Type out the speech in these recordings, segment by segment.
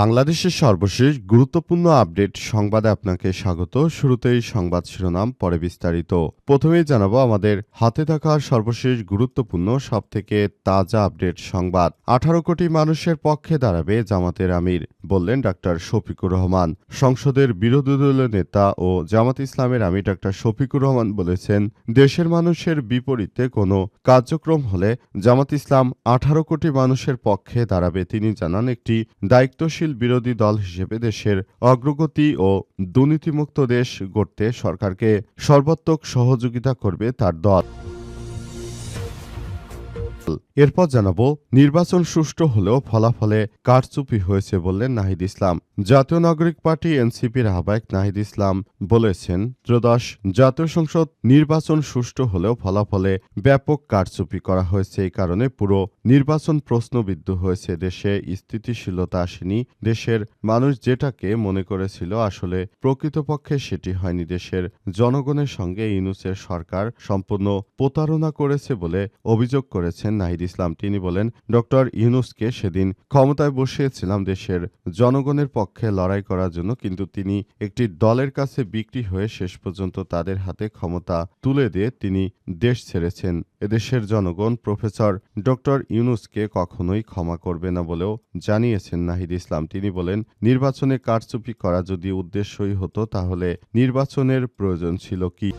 বাংলাদেশের সর্বশেষ গুরুত্বপূর্ণ আপডেট সংবাদে আপনাকে স্বাগত। শুরুতেই সংবাদ শিরোনাম, পরে বিস্তারিত। প্রথমেই জানাব আমাদের হাতে থাকা সর্বশেষ গুরুত্বপূর্ণ, সবথেকে তাজা আপডেট সংবাদ। আঠারো কোটি মানুষের পক্ষে দাঁড়াবে জামাতের আমির, বললেন ডাক্তার শফিকুর রহমান। সংসদের বিরোধী দলীয় নেতা ও জামাত ইসলামের আমির ডাক্তার শফিকুর রহমান বলেছেন, দেশের মানুষের বিপরীতে কোনো কার্যক্রম হলে জামাত ইসলাম আঠারো কোটি মানুষের পক্ষে দাঁড়াবে। তিনি জানান, একটি দায়িত্বশীল বিরোধী দল হিসেবে দেশের অগ্রগতি ও দুর্নীতিমুক্ত দেশ গড়তে সরকারকে সর্বাত্মক সহযোগিতা করবে তার দল। এরপর জানাব, নির্বাচন সুষ্ঠু হলেও ফলাফলে কারচুপি হয়েছে বললেন নাহিদ ইসলাম। জাতীয় নাগরিক পার্টি এনসিপির আহ্বায়ক নাহিদ ইসলাম বলেছেন, ত্রয়োদশ জাতীয় সংসদ নির্বাচন সুষ্ঠু হলেও ফলাফলে ব্যাপক কারচুপি করা হয়েছে। এই কারণে পুরো নির্বাচন প্রশ্নবিদ্ধ হয়েছে। দেশে স্থিতিশীলতা আসেনি। দেশের মানুষ যেটাকে মনে করেছিল আসলে প্রকৃতপক্ষে সেটি হয়নি। দেশের জনগণের সঙ্গে ইউনুসের সরকার সম্পূর্ণ প্রতারণা করেছে বলে অভিযোগ করেছেন নাহিদ ইসলাম, তিনি বলেন, ডক্টর ইউনুসকে সেদিন ক্ষমতায় বসিয়েছিলাম দেশের জনগণের পক্ষে লড়াই করার জন্য, কিন্তু তিনি একটি দলের কাছে বিক্রি হয়ে শেষ পর্যন্ত তাদের হাতে ক্ষমতা তুলে দিয়ে তিনি দেশ ছেড়েছেন। এদেশের জনগণ প্রফেসর ডক্টর ইউনুসকে কখনোই ক্ষমা করবে না বলেও জানিয়েছেন নাহিদ ইসলাম। তিনি বলেন, নির্বাচনে কারচুপি করা যদি উদ্দেশ্যই হতো, তাহলে নির্বাচনের প্রয়োজন ছিল কি?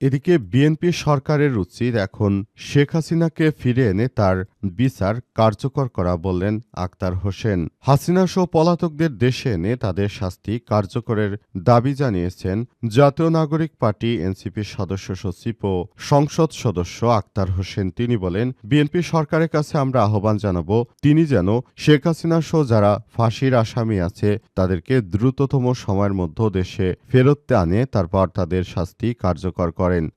এদিকে বিএনপি সরকারের উচিত এখন শেখ হাসিনাকে ফিরে এনে তার বিচার কার্যকর করা বললেন আক্তার হোসেন। হাসিনা সহ পলাতকদের দেশে এনে তাদের শাস্তি কার্যকরের দাবি জানিয়েছেন জাতীয় নাগরিক পার্টি, এনসিপির সদস্য সচিব ও সংসদ সদস্য আক্তার হোসেন। তিনি বলেন, বিএনপি সরকারের কাছে আমরা আহ্বান জানাব, তিনি যেন শেখ হাসিনা সহ যারা ফাঁসির আসামি আছে, তাদেরকে দ্রুততম সময়ের মধ্যে দেশে ফেরত আনে, তারপর তাদের শাস্তি কার্যকর করেন।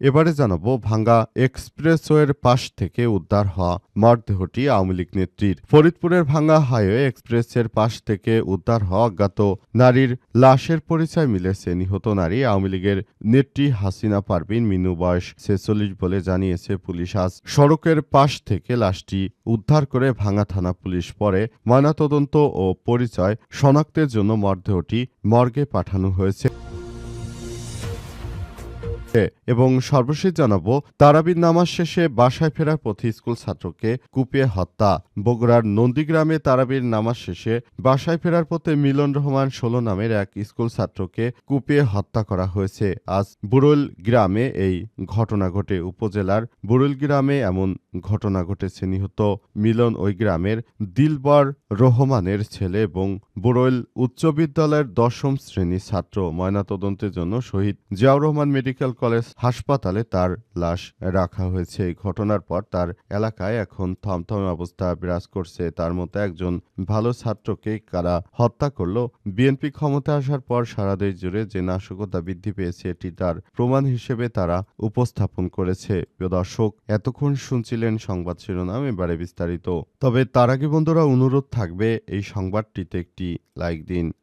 এবারে জানাব ভাঙ্গা এক্সপ্রেসওয়ের পাশ থেকে উদ্ধার হওয়া মরদেহটি আওয়ামী লীগ নেত্রীর। ফরিদপুরের ভাঙ্গা হাইওয়ে এক্সপ্রেসের পাশ থেকে উদ্ধার হওয়া অজ্ঞাত নারীর লাশের পরিচয় মিলেছে। নিহত নারী আওয়ামী লীগের নেত্রী হাসিনা পারভিন, মিনু বয়স ছেচল্লিশ বলে জানিয়েছে পুলিশ। আজ সড়কের পাশ থেকে লাশটি উদ্ধার করে ভাঙ্গা থানা পুলিশ পরে ময়নাতদন্ত ও পরিচয় শনাক্তের জন্য মরদেহটি মর্গে পাঠানো হয়েছে। এবং সর্বশেষ জানাব, তারাবির নামাজ শেষে বাসায় ফেরার পথে স্কুল ছাত্রকে কুপিয়ে হত্যা। বগুড়ার নন্দীগ্রামে তারাবির নামাজ শেষে বাসায় ফেরার পথে মিলন রহমান ষোলো নামের এক স্কুল ছাত্রকে কুপিয়ে হত্যা করা হয়েছে। আজ বুরুল গ্রামে এই ঘটনা ঘটে। উপজেলার বুরুল গ্রামে এমন ঘটনা ঘটেছে নিহত মিলন ওই গ্রামের দিলবর রহমানের ছেলে এবং বুরৈল উচ্চ বিদ্যালয়ের দশম শ্রেণির ছাত্র। ময়নাতদন্তের জন্য শহীদ জিয়াউর রহমান মেডিকেল কলেজ হাসপাতালে তার লাশ রাখা হয়েছে। এই ঘটনার পর তার এলাকায় এখন থমথমে অবস্থা বিরাজ করছে। তার মতো একজন ভালো ছাত্রকে কারা হত্যা করল, বিএনপি ক্ষমতা আসার পর সারা দেশ জুড়ে যে নাশকতা বৃদ্ধি পেয়েছে, এটি তার প্রমাণ হিসেবে তারা উপস্থাপন করেছে। প্রিয় দর্শক, এতক্ষণ শুনছিলেন সংবাদ শিরোনাম, এবারে বিস্তারিত। তবে তার আগে বন্ধুরা, অনুরোধ থাকবে এই সংবাদটিতে একটি লাইক দিন।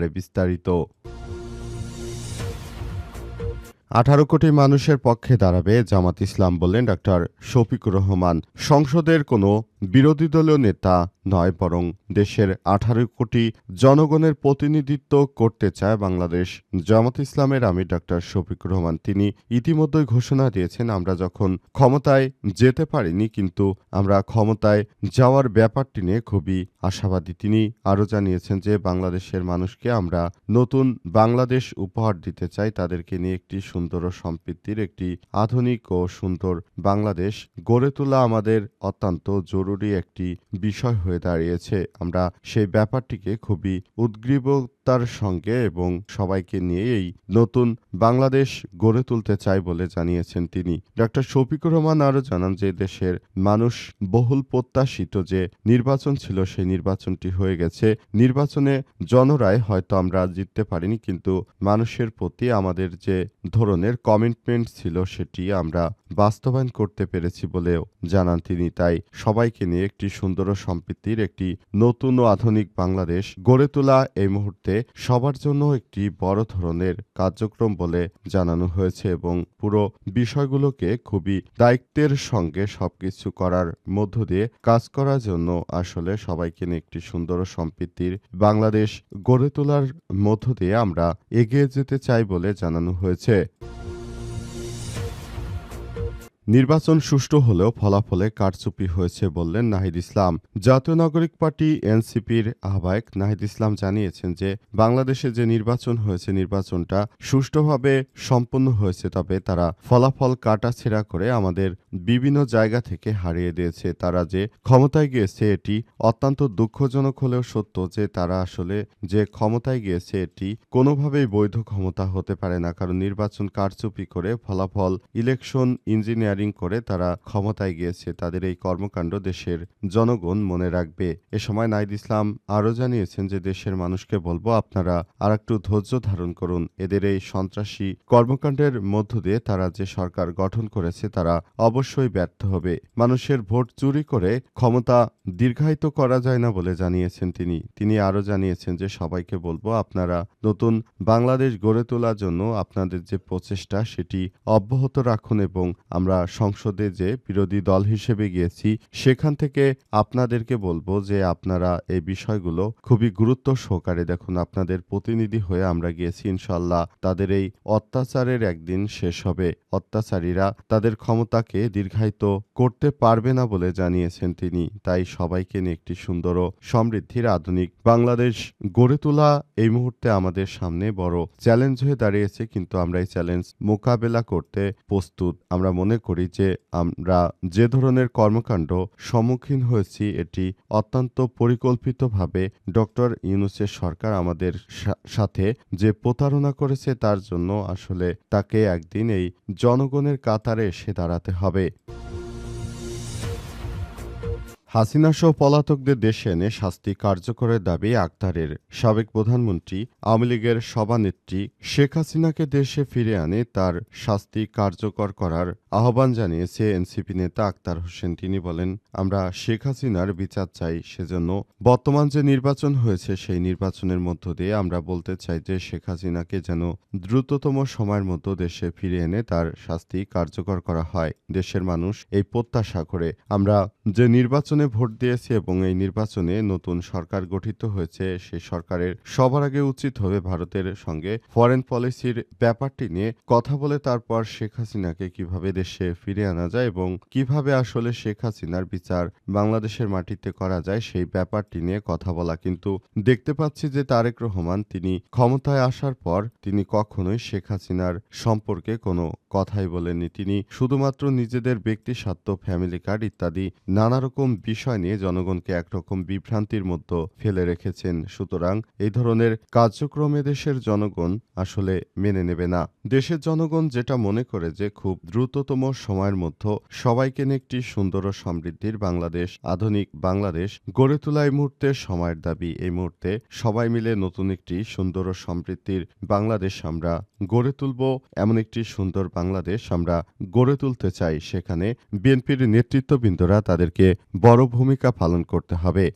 レピスタリと আঠারো কোটি মানুষের পক্ষে দাঁড়াবে জামাত ইসলাম বললেন ডক্টর শফিকুর রহমান। সংসদের কোনো বিরোধী দলীয় নেতা নয়, বরং দেশের আঠারো কোটি জনগণের প্রতিনিধিত্ব করতে চায় বাংলাদেশ। জামাত ইসলামের আমি ডক্টর শফিকুর রহমান তিনি ইতিমধ্যেই ঘোষণা দিয়েছেন, আমরা যখন ক্ষমতায় যেতে পারিনি, কিন্তু আমরা ক্ষমতায় যাওয়ার ব্যাপারটি নিয়ে খুবই আশাবাদী। তিনি আরও জানিয়েছেন যে, বাংলাদেশের মানুষকে আমরা নতুন বাংলাদেশ উপহার দিতে চাই, তাদেরকে নিয়ে একটি সুন্দর ও সম্পৃক্তির একটি আধুনিক ও সুন্দর বাংলাদেশ গড়ে তোলা আমাদের অত্যন্ত জরুরি একটি বিষয় হয়ে দাঁড়িয়েছে। আমরা সেই ব্যাপারটিকে খুবই উদ্গ্রীবতা আত্মার সঙ্গে এবং সবাইকে নিয়ে এই নতুন বাংলাদেশ গড়ে তুলতে চাই বলে জানিয়েছেন তিনি। ডক্টর শফিকুর রহমান আরও জানান যে, দেশের মানুষ বহুল প্রত্যাশিত যে নির্বাচন ছিল, সেই নির্বাচনটি হয়ে গেছে। নির্বাচনে জনরায় হয়তো আমরা জিততে পারিনি, কিন্তু মানুষের প্রতি আমাদের যে ধরনের কমিটমেন্ট ছিল, সেটি আমরা বাস্তবায়ন করতে পেরেছি বলেও জানান তিনি। তাই সবাইকে নিয়ে একটি সুন্দর সম্প্রীতির একটি নতুন ও আধুনিক বাংলাদেশ গড়ে তোলা এই মুহূর্তে সবার জন্য একটি বড় ধরনের কার্যক্রম বলে জানানো হয়েছে এবং পুরো বিষয়গুলোকে খুবই দায়িত্বের সঙ্গে সবকিছু করার মধ্য দিয়ে কাজ করার জন্য আসলে সবাইকে নিয়ে একটি সুন্দর সম্পৃত্তির বাংলাদেশ গড়ে তোলার মধ্য দিয়ে আমরা এগিয়ে যেতে চাই বলে জানানো হয়েছে। নির্বাচন সুষ্ঠু হলেও ফলাফলে কারচুপি হয়েছে বললেন নাহিদ ইসলাম। জাতীয় নাগরিক পার্টি এনসিপির আহ্বায়ক নাহিদ ইসলাম জানিয়েছেন যে, বাংলাদেশে যে নির্বাচন হয়েছে, নির্বাচনটা সুষ্ঠুভাবে সম্পন্ন হয়েছে, তবে তারা ফলাফল কাটাছেড়া করে আমাদের বিভিন্ন জায়গা থেকে হারিয়ে দিয়েছে। তারা যে ক্ষমতায় গিয়েছে, এটি অত্যন্ত দুঃখজনক হলেও সত্য যে, তারা আসলে যে ক্ষমতায় গিয়েছে, এটি কোনোভাবেই বৈধ ক্ষমতা হতে পারে না। কারণ নির্বাচন কারচুপি করে ফলাফল ইলেকশন ইঞ্জিনিয়ারিং করে তারা ক্ষমতায় গিয়েছে। তাদের এই কর্মকাণ্ড দেশের জনগণ মনে রাখবে। এ সময় নাইদ ইসলাম আরও জানিয়েছেন যে, দেশের মানুষকে বলব আপনারা আর একটু ধৈর্য ধারণ করুন। এদের এই সন্ত্রাসী কর্মকাণ্ডের মধ্য দিয়ে তারা যে সরকার গঠন করেছে, তারা অবশ্যই ব্যর্থ হবে। মানুষের ভোট চুরি করে ক্ষমতা দীর্ঘায়িত করা যায় না বলে জানিয়েছেন তিনি। তিনি আরও জানিয়েছেন যে, সবাইকে বলব আপনারা নতুন বাংলাদেশ গড়ে তোলার জন্য আপনাদের যে প্রচেষ্টা, সেটি অব্যাহত রাখুন এবং আমরা সংসদে যে বিরোধী দল হিসেবে গিয়েছি, সেখান থেকে আপনাদেরকে বলব যে আপনারা এই বিষয়গুলো খুবই গুরুত্ব সহকারে দেখুন, আপনাদের প্রতিনিধি হয়ে আমরা গিয়েছি ইনশাল্লাহ তাদের এই অত্যাচারের একদিন শেষ হবে। অত্যাচারীরা তাদের ক্ষমতাকে দীর্ঘায়িত করতে পারবে না বলে জানিয়েছেন তিনি, তাই সবাইকে নিয়ে একটি সুন্দর ও সমৃদ্ধির আধুনিক বাংলাদেশ গড়ে তোলা এই মুহূর্তে আমাদের সামনে বড় চ্যালেঞ্জ হয়ে দাঁড়িয়েছে, কিন্তু আমরা এই চ্যালেঞ্জ মোকাবেলা করতে প্রস্তুত। আমরা মনে করি যে আমরা যে ধরনের কর্মকাণ্ড সম্মুখীন হয়েছি, এটি অত্যন্ত পরিকল্পিতভাবে ডক্টর ইউনুসের সরকার আমাদের সাথে যে প্রতারণা করেছে তার জন্য আসলে তাকে একদিন এই জনগণের কাতারে এসে দাঁড়াতে হবে। হাসিনা সহ পলাতকদের দেশে এনে শাস্তি কার্যকরের দাবি আক্তারের। সাবেক প্রধানমন্ত্রী, আওয়ামী লীগের সভানেত্রী শেখ হাসিনাকে দেশে ফিরে আনে তার শাস্তি কার্যকর করার আহ্বান জানিয়েছে এনসিপি নেতা আক্তার হোসেন। তিনি বলেন, আমরা শেখ হাসিনার বিচার চাই, সেজন্য বর্তমান যে নির্বাচন হয়েছে সেই নির্বাচনের মধ্য দিয়ে আমরা বলতে চাই যে শেখ হাসিনাকে যেন দ্রুততম সময়ের মধ্যে দেশে ফিরে এনে তার শাস্তি কার্যকর করা হয়। দেশের মানুষ এই প্রত্যাশা করে, আমরা যে নির্বাচনে ভোট দিয়েছি এবং এই নির্বাচনে নতুন সরকার গঠিত হয়েছে সেই সরকারের সবার আগে উচিত হবে ভারতের সঙ্গে ফরেন পলিসির ব্যাপারটি নিয়ে কথা বলে তারপর শেখ হাসিনাকে কীভাবে দেশে ফিরে আনা যায় এবং কীভাবে আসলে শেখ হাসিনার বিচার বাংলাদেশের মাটিতে করা যায় সেই ব্যাপারটি নিয়ে কথা বলা। কিন্তু দেখতে পাচ্ছি যে তারেক রহমান তিনি ক্ষমতায় আসার পর তিনি কখনোই শেখ হাসিনার সম্পর্কে কোনো কথাই বলেননি। তিনি শুধুমাত্র নিজেদের ব্যক্তি স্বার্থ ফ্যামিলি কার্ড ইত্যাদি নানা রকম বিষয় নিয়ে জনগণকে একরকম বিভ্রান্তির মধ্যে ফেলে রেখেছেন। সুতরাং এই ধরনের কার্যক্রমে দেশের জনগণ আসলে মেনে নেবে না। দেশের জনগণ যেটা মনে করে যে খুব দ্রুততম সময়ের মধ্যে সবাইকে একটি সুন্দর ও সমৃদ্ধির বাংলাদেশ, আধুনিক বাংলাদেশ গড়ে তোলা এই মুহূর্তে সময়ের দাবি। এই মুহূর্তে সবাই মিলে নতুন একটি সুন্দর ও সমৃদ্ধির বাংলাদেশ আমরা গড়ে তুলব। এমন একটি সুন্দর বাংলাদেশ আমরা গড়ে তুলতে চাই। সেখানে বিএনপির নেতৃত্ববৃন্দরা তাদেরকে বড় ভূমিকা পালন করতে হবে।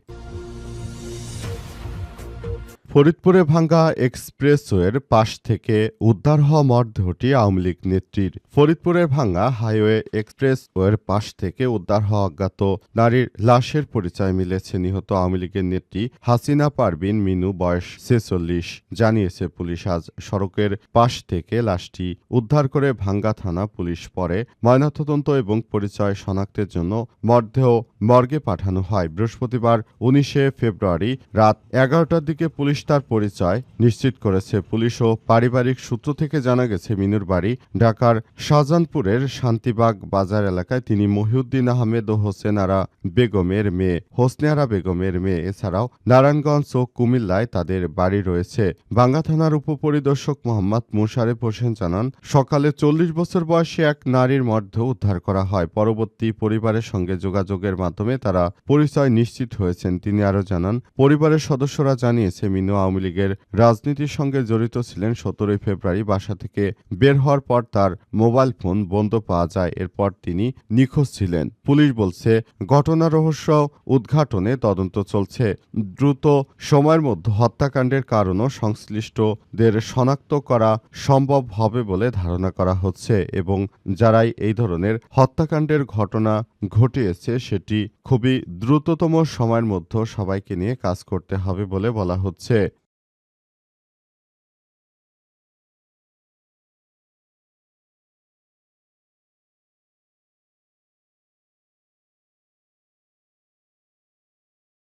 ফরিদপুরে ভাঙ্গা এক্সপ্রেসওয়ের পাশ থেকে উদ্ধার হওয়া মরদেহটি আওয়ামী লীগ নেত্রীর। ফরিদপুরের ভাঙ্গা হাইওয়ে এক্সপ্রেসওয়ের পাশ থেকে উদ্ধার হওয়া অজ্ঞাত নারীর লাশের পরিচয় মিলেছে। নিহত আওয়ামী লীগের নেত্রী হাসিনা পারবিন মিনু, বয়স ছেচল্লিশ, জানিয়েছে পুলিশ। আজ সড়কের পাশ থেকে লাশটি উদ্ধার করে ভাঙ্গা থানা পুলিশ পরে ময়নাতদন্ত এবং পরিচয় শনাক্তের জন্য মরদেহ মর্গে পাঠানো হয়। বৃহস্পতিবার উনিশে ফেব্রুয়ারি রাত এগারোটার দিকে পুলিশ তার পরিচয় নিশ্চিত করেছে পুলিশ ও পারিবারিক সূত্র থেকে জানা গেছে, মিনুর বাড়ি ঢাকার শাহজাহানপুরের শান্তিবাগ বাজার এলাকায় তিনি মহিউদ্দিন আহমেদ ও হোসেন আরা বেগমের মেয়ে হোসনে আরা বেগমের মেয়ে। এছাড়াও নারায়ণগঞ্জ ও কুমিল্লায় তাদের বাড়ি রয়েছে। বাঙ্গা থানার উপপরিদর্শক মোহাম্মদ মুশারেফ হোসেন জানান, সকালে চল্লিশ বছর বয়সী এক নারীর মর্ধ উদ্ধার করা হয়। পরবর্তী পরিবারের সঙ্গে যোগাযোগের মাধ্যমে তারা পরিচয় নিশ্চিত হয়েছেন। তিনি আরও জানান, পরিবারের সদস্যরা জানিয়েছে, মিনু আওয়ামী লীগের রাজনীতির সঙ্গে জড়িত ছিলেন সতেরোই ফেব্রুয়ারি। বাসা থেকে বের হওয়ার পর তার মোবাইল ফোন বন্ধ পাওয়া যায়। এরপর তিনি নিখোঁজ ছিলেন। পুলিশ বলছে, ঘটনা রহস্য উদ্ঘাটনে তদন্ত চলছে। দ্রুত সময়ের মধ্যে হত্যাকাণ্ডের কারণও সংশ্লিষ্টদের শনাক্ত করা সম্ভব হবে বলে ধারণা করা হচ্ছে এবং যারাই এই ধরনের হত্যাকাণ্ডের ঘটনা ঘটিয়েছে, সেটি খুবই দ্রুততম সময়ের মধ্যে সবাইকে নিয়ে কাজ করতে হবে বলে বলা হচ্ছে।